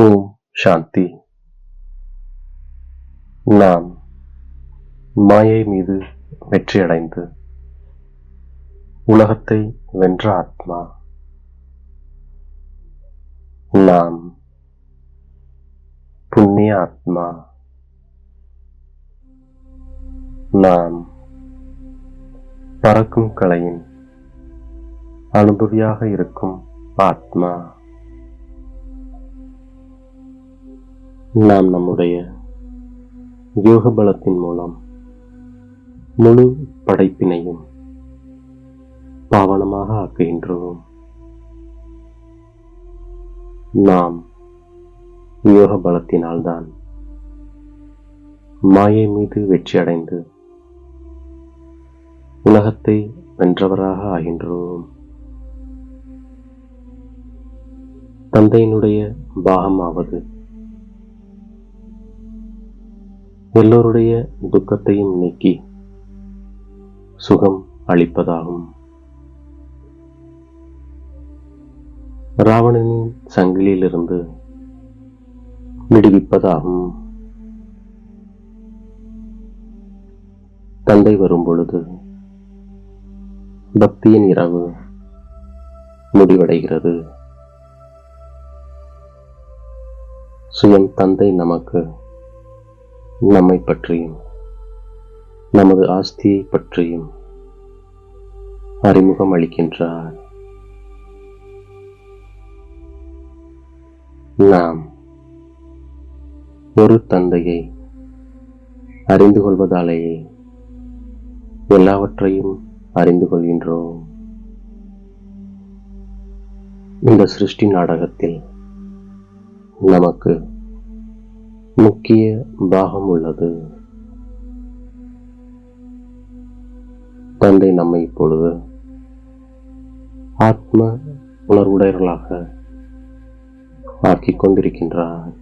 ஓம் சாந்தி நாம் மாயை மீது வெற்றியடைந்து। உலகத்தை வென்ற ஆத்மா। நாம் புண்ணிய ஆத்மா। நாம் பறக்கும் கலையின் அனுபவியாக இருக்கும் ஆத்மா. நாம் நம்முடைய யோக பலத்தின் மூலம் முழு படைப்பினையும் பாவனமாக ஆக்குகின்றோம். நாம் யோக பலத்தினால்தான் மாயை மீது வெற்றியடைந்து உலகத்தை வென்றவராக ஆகின்றோம். தந்தையினுடைய பாகமாவது எல்லோருடைய துக்கத்தையும் நீக்கி சுகம் அளிப்பதாகும். ராவணனின் சங்கிலியிலிருந்து விடுவிப்பதாகும். தந்தை வரும் பொழுது பக்தியின் இரவு முடிவடைகிறது. சுயம் தந்தை நமக்கு நம்மை பற்றியும் நமது ஆஸ்தியை பற்றியும் அறிமுகம் அளிக்கின்றார். நாம் ஒரு தந்தையை அறிந்து கொள்வதாலேயே எல்லாவற்றையும் அறிந்து கொள்கின்றோம். இந்த சிருஷ்டி நாடகத்தில் நமக்கு முக்கிய பாகம் உள்ளது தந்தை நம்மை இப்பொழுது ஆத்ம உணர்வுடையவர்களாக ஆக்கிக் கொண்டிருக்கின்றார்.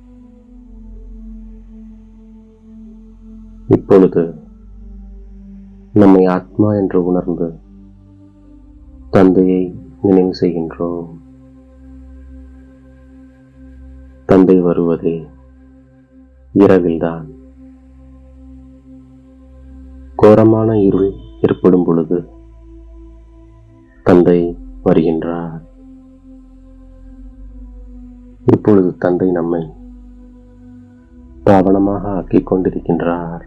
இப்பொழுது நம்மை ஆத்மா என்று உணர்ந்து தந்தையை நினைவு செய்கின்றோம். தந்தை வருவதே இரவில்தான். கோரமான இருள் ஏற்படும் பொழுது தந்தை வருகின்றார். இப்பொழுது தந்தை நம்மை பாவனமாக ஆக்கிக் கொண்டிருக்கின்றார்.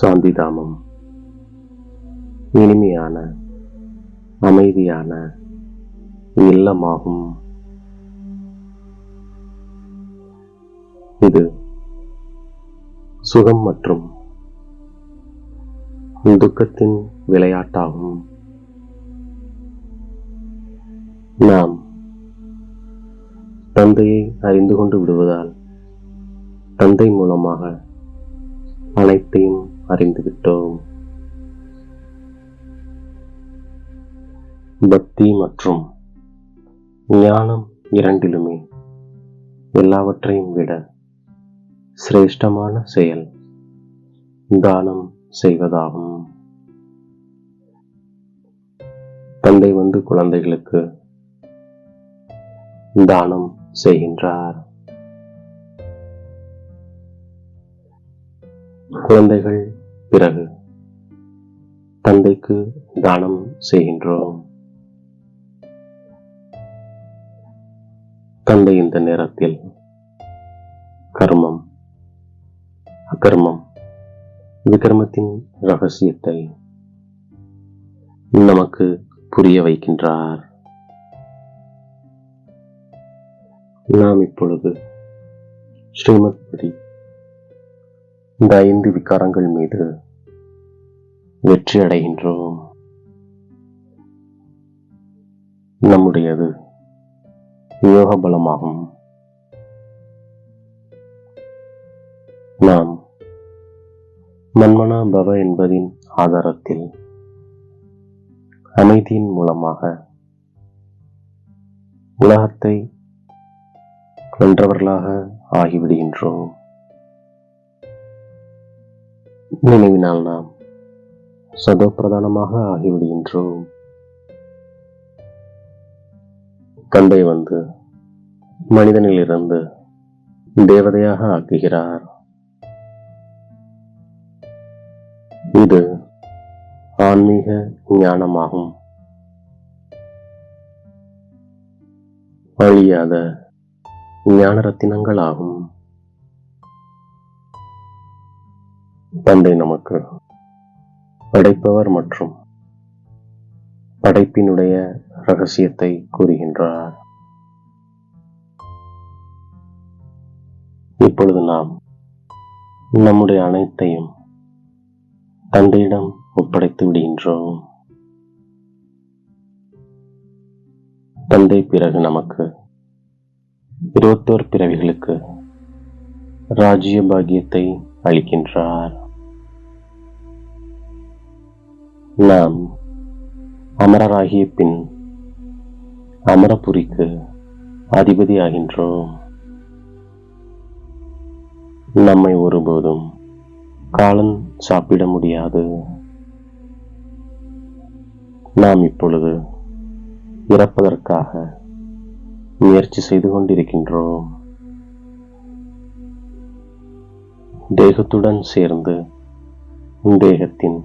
சாந்திதாமம். இனிமையான அமைதியான இல்லமாகும். இது சுகம் மற்றும் துக்கத்தின் விளையாட்டாகும். நாம் தந்தையை அறிந்து கொண்டு விடுவதால் தந்தை மூலமாக அனைத்தையும் அறிந்துவிட்டோம் பக்தி மற்றும் ஞானம் இரண்டிலுமே எல்லாவற்றையும் விட சிரேஷ்டமான செயல். தானம் செய்வதாகும். தந்தை வந்து குழந்தைகளுக்கு தானம் செய்கின்றார். குழந்தைகள் பிறகு தந்தைக்கு தானம் செய்கின்றோம். தந்தை இந்த நேரத்தில் கர்மம் அக்கர்மம் விக்ரமத்தின் ரகசியத்தை நமக்கு புரிய வைக்கின்றார். நாம் இப்பொழுது ஸ்ரீமத் படி இந்த ஐந்து விகாரங்கள் மீது வெற்றி அடைகின்றோம். நம்முடையது யோக பலமாகும் நாம் மன்மனா பவ என்பதின் ஆதாரத்தில் அமைதியின் மூலமாக உலகத்தை வென்றவர்களாக ஆகிவிடுகின்றோம். நினைவினால் நாம் சதோப்பிரதானமாக ஆகிவிடுகின்றோம். தந்தை வந்து மனிதனிலிருந்து தேவதையாக ஆக்குகிறார். ஆன்மீக ஞானமாகும். அழியாத ஞான ரத்தினங்களாகும் தந்தை நமக்கு படைப்பவர் மற்றும் படைப்பினுடைய ரகசியத்தை கூறுகின்றார். இப்பொழுது நாம் நம்முடைய அனைத்தையும் தந்தையிடம் ஒப்படைத்து விடுகின்றோம். தந்தை பிறகு நமக்கு இருபத்தோர் பிறவிகளுக்கு ராஜ்ய பாக்கியத்தை அளிக்கின்றார். நாம் அமரராகிய பின் அமரபுரிக்கு அதிபதி ஆகின்றோம் நம்மை ஒருபோதும் காலன் சாப்பிட முடியாது. நாம் இப்பொழுது இறப்பதற்காக முயற்சி செய்து கொண்டிருக்கின்றோம். தேகத்துடன் சேர்ந்து தேகத்தின்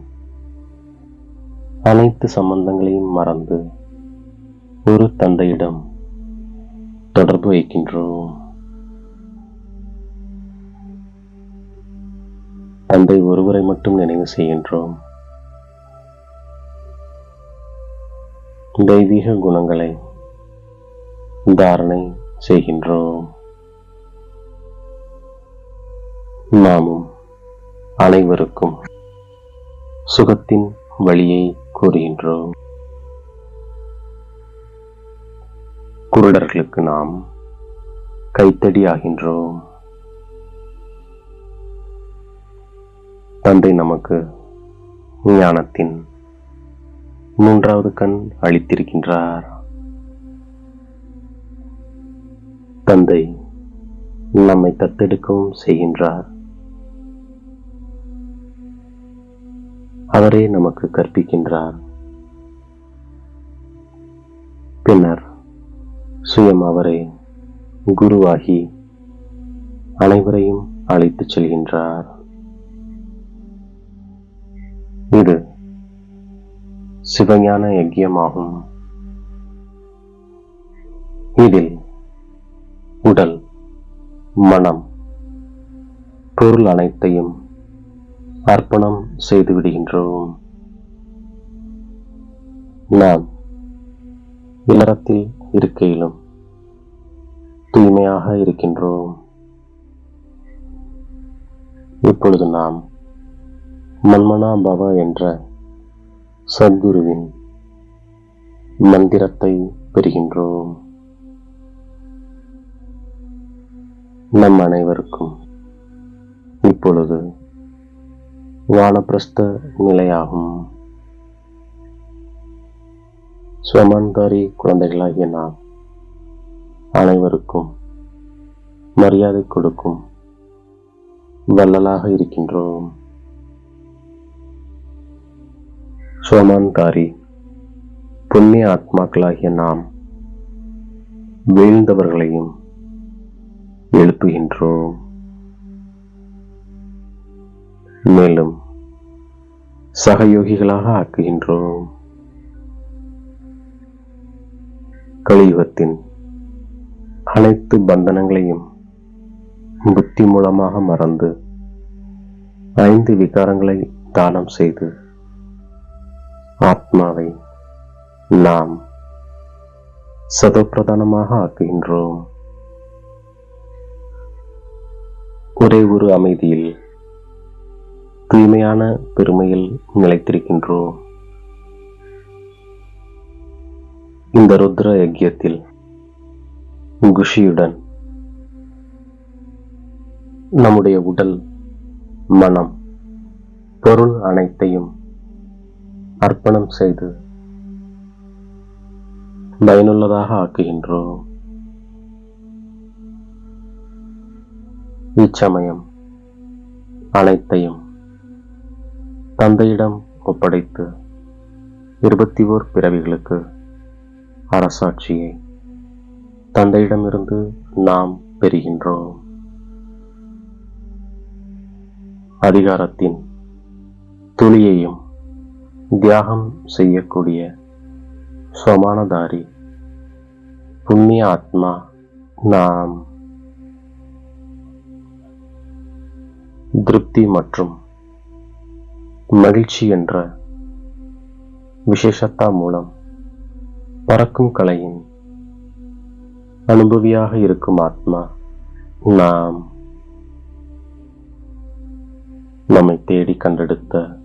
அனைத்து சம்பந்தங்களையும் மறந்து ஒரு தந்தையிடம் தொடர்பு வைக்கின்றோம். தந்தை ஒருவரை மட்டும் நினைவு செய்கின்றோம். தெய்வீக குணங்களை தாரணை செய்கின்றோம். நாமும் அனைவருக்கும் சுகத்தின் வழியை கூறுகின்றோம். குருடர்களுக்கு நாம் கைத்தடி ஆகின்றோம் தந்தை நமக்கு ஞானத்தின் மூன்றாவது கண் அளித்திருக்கின்றார் தந்தை நம்மை தத்தெடுக்கவும் செய்கின்றார். அவரே நமக்கு கற்பிக்கின்றார். பின்னர் சுயம் அவரே குருவாகி அனைவரையும் அழைத்துச் செல்கின்றார். இது சிவஞான யக்கியமாகும் இதில் உடல் மனம் பொருள் அனைத்தையும் அர்ப்பணம் செய்து விடுகின்றோம். நாம் இல்லறத்தில் இருக்கையிலும் தூய்மையாக இருக்கின்றோம். இப்பொழுது நாம் மன்மனா பவ என்ற சத்குருவின் மந்திரத்தை பெறுகின்றோம். நம் அனைவருக்கும் இப்பொழுது வானப்பிரஸ்த நிலையாகும். சுவமான்காரி குழந்தைகளாகிய நாம் அனைவருக்கும் மரியாதை கொடுக்கும் வள்ளலாக இருக்கின்றோம். சோமான்காரி புண்ணிய ஆத்மாக்களாகிய நாம் வீழ்ந்தவர்களையும் எழுப்புகின்றோம். மேலும் சகயோகிகளாக ஆக்குகின்றோம். கலியுகத்தின் அனைத்து பந்தனங்களையும் புத்தி மூலமாக மறந்து ஐந்து விகாரங்களை தானம் செய்து ஆத்மாவை நாம் சதப்பிரதானமாக ஆக்குகின்றோம். ஒரே ஒரு அமைதியில் தூய்மையான பெருமையில் நிலைத்திருக்கின்றோம். இந்த ருத்ர யஜ்யத்தில் குஷியுடன் நம்முடைய உடல் மனம் பொருள் அனைத்தையும் அர்ப்பணம் செய்து பயனுள்ளதாக ஆக்குகின்றோம். இச்சமயம் அனைத்தையும் தந்தையிடம் ஒப்படைத்து இருபத்தி ஓர் பிறவிகளுக்கு அரசாட்சியை தந்தையிடமிருந்து நாம் பெறுகின்றோம். அதிகாரத்தின் துளியையும் தியாகம் செய்யக்கூடிய சமானதாரி புண்ணிய ஆத்மா நாம் திருப்தி மற்றும் மகிழ்ச்சி என்ற விசேஷத்தா மூலம் பறக்கும் கலையின் அனுபவியாக இருக்கும் ஆத்மா நாம் நம்மை தேடி கண்டெடுத்த